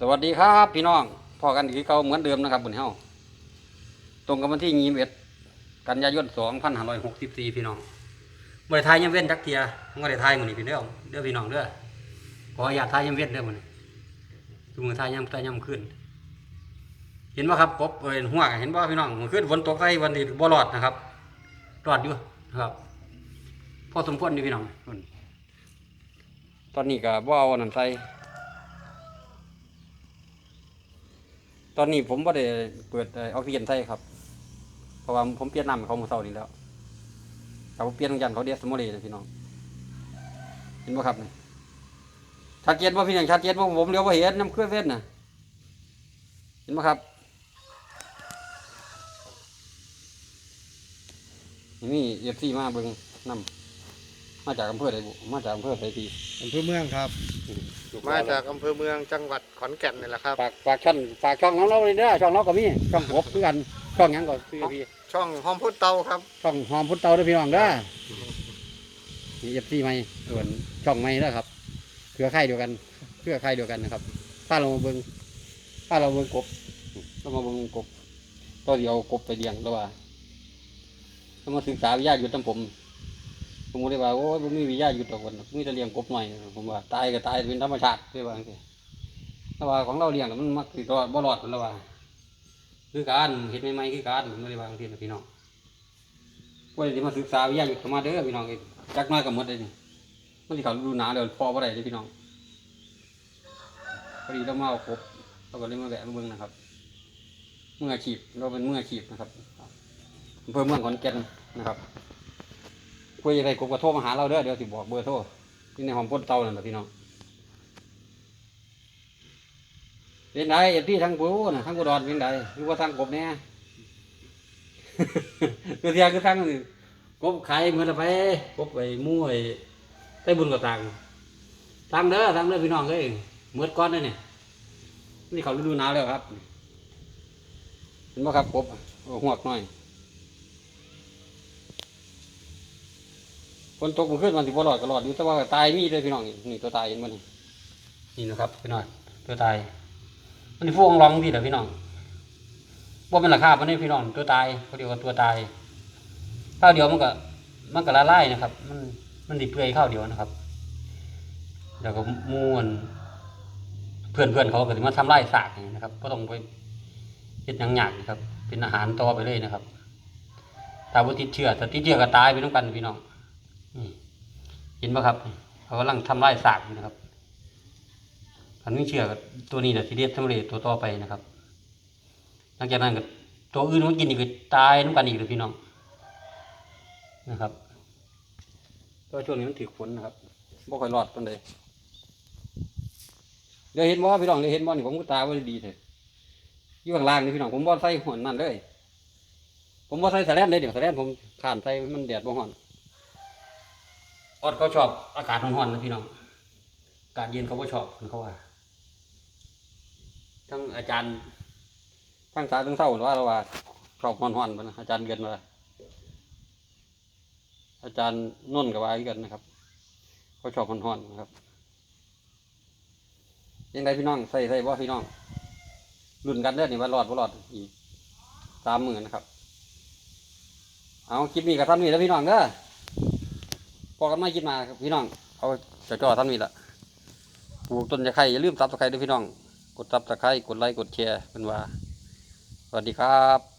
สวัสดีครับพี่น้องพอกันคือเก่าเหมือนเดิมนะครับบุญเฮาตรงกับวันที่ยี่สิบเอ็ดกันยายนสองพันห้าร้อยหกสิบสี่พี่น้องเมื่อไทยยังเว้นจักเทียเมื่อไทยมื้อนี้พี่เด้อเด้อพี่น้องเด้อขออย่าตทายยังเว้นเด้อมื้อนี้ทุกมือไทยยังไทยยังขึ้น เห็นว่าครับกบเอ้ยหัวเห็นว่าพี่น้องมันขึ้นฝนตกใส่วันนี้บ่รอดนะครับรอดอยู่นะครับพอสมควรนี่พี่น้องตอนนี้ก็บ่เอาอันนั้นใส่ ตอนนี้ผมบ่ได้เปิดเออกซิเจนใส่ครับ เพราะว่าผมเปลี่ยนน้ำเขาเมื่อเช้านี้แล้วแต่ผมเปลี่ยนยันเขาเดียสโมเลนะพี่น้อง เห็นบ่ครับนี่ชัดเจนว่าพี่น้องชัดเจนว่าผมเลี้ยวบ่เห็นน้ำเครื่องเส้นน่ะ เห็นบ่ครับนี่เอฟซีมาเบิ่งน้ำมาจากอำเภอใดบุมาจากอำเภอไสทีอำเภอเมืองครับ มาจากอำเภอเมืองจังหวัดขอนแก่นนี่แหละครับ ฝากฝากช่องฝากช่องของเราเลยเด้อช่องเราก็มีช่องกบคือกันช่องหยังก็คือพี่ช่องหอมพุทธเตาครับ ช่องหอมพุทธเตาเด้วยพี่น้องเด้อมีเอฟซีใหม่ส่วนช่องใหม่เด้อครับเครือข่ายเดียวกันเครือข่ายเดียวกันนะครับถ้าเรามาเบิ่งถ้าเราเบิ่งกบเรามาเบิ่งกบก็เดี๋ยวเอากบไปเลี้ยงแล้วว่าเรามาศึกษาวิทยาอยู่ตั้งผม ผมก็เลยว่าโอ้ยผมมีวิทยาอยู่ตัวคนมีแต่เลี้ยงกบหน่อยผมว่าตายก็ตายเป็นธรรมชาติด้วยว่าจังซี่แต่ว่าของเราเลี้ยงมันมักสิรอดบ่รอดนั่นและว่า คือการเห็นใหม่ๆคือการผมไม่ได้วางทีนะพี่น้องว่าจะมาศึกษาวิทยาอยู่เข้ามาเด้อพี่น้องจักหน้อยกับมดเลยนี่มันที่เขาดูหนาเดี๋ยวพอบ่ได้เด้อพี่น้องพอดีเรามาเอาครบเราก็เลยมาแวะมาเบิ่งนะครับ เมื่ออาชีพเราเป็นเมื่ออาชีพนะครับอำเภอเมืองขอนแก่นนะครับ คุยอะไรกบก็โทรมาหาเราเด้อเดี๋ยวสิบอกเบอร์โทรที่ในหอมพ้นเตานั่นแหละพี่น้องเป็นไงเอ็ดที่ทางกูนะทางกูดอนเป็นไงหรือว่าทางกบเนี่ยคือเทียคือทางกบขายเหมือนละไปกบไปมู่ไอ้ใต้บุญกับตังตังเด้อตังเด้อพี่น้องเอ้ยเมื่อก้อนเลยเนี่ยนี่เขาฤดูหนาวแล้วครับเห็นไหมครับกบโอ้หวกหน่อย ฝนตกมันขึ้นมันสิบ่รอดก็รอดอยู่แต่ว่าตายมีเลยพี่น้องนี่นี่ตัวตายเห็นมั้ยนี่นะครับพี่น้องตัวตาย มันฟวงร้องพี่เหรอพี่น้องว่าเป็นราคามันนี่พี่น้องตัวตายเขาเดียวกับตัวตายข้าวเดียวมันก็มันก็ละลายนะครับ มันมันดิเปื่อยข้าวเดียวนะครับแล้วก็ม้วนเพื่อนเพื่อนเขาก็ถึงมาทำไร่สากนะครับก็ต้องไปเห็ดหยังหยากนะครับ เป็นอาหารต่อไปเลยนะครับถ้าว่าติดเชื้อถ้าติดเชื้อก็ตายไปต้องกันพี่น้อง เห็นปะครับเขากำลังทำไร่สากนะครับคันไม่เชื่อตัวนี้แหละที่เรียกทำเลตัวต่อไปนะครับ หลังจากนั้นก็ตัวอื่นมันกินอีกตายน้ำกันอีกเลยพี่น้องนะครับก็ช่วงนี้มันถือฝนนะครับบ่ค่อยรอดปานใดเดี๋ยวเห็นบ่พี่น้องเดี๋ยวเห็นบ่นี่ผมก็ตาไว้ดีเถอะอยู่ข้างล่างนี่พี่น้องผมบ่ใส่หัวนั่นเลย ผมบ่ใส่แสลนเลยเดี๋ยวแสลนผมขานใส่มันแดดบ่ฮ้อน ออดเขาชอบอากาศร้อนๆนะพี่น้องอากาศเย็นเขาก็ชอบเขาว่า ทั้งอาจารย์ ทั้งสาทั้งเศร้าว่าเราว่าชอบฮอนฮอนๆปนะอาจารย์เกินว่าอาจารย์นุ่นกับว่าอีกันนะครับเขาชอบฮอนฮอนๆนะครับยังไงพี่น้องใส่ใส่บ่พี่น้องรุ่นกันเด้อนี่ว่ารอดว่ารอดอีกสามหมื่นนะครับ เอาคลิปนี้กับท่านนี้แล้วพี่น้องเด้อ พอกันไม่คิดมาครับพี่น้อง เอาจะจ่อท่านนี้ละปลูกต้นจะไคร้อย่าลืมซับตะไคร้ด้วยพี่น้อง กดซับตะไคร้กดไลค์กดแชร์เป็นว่า สวัสดีครับ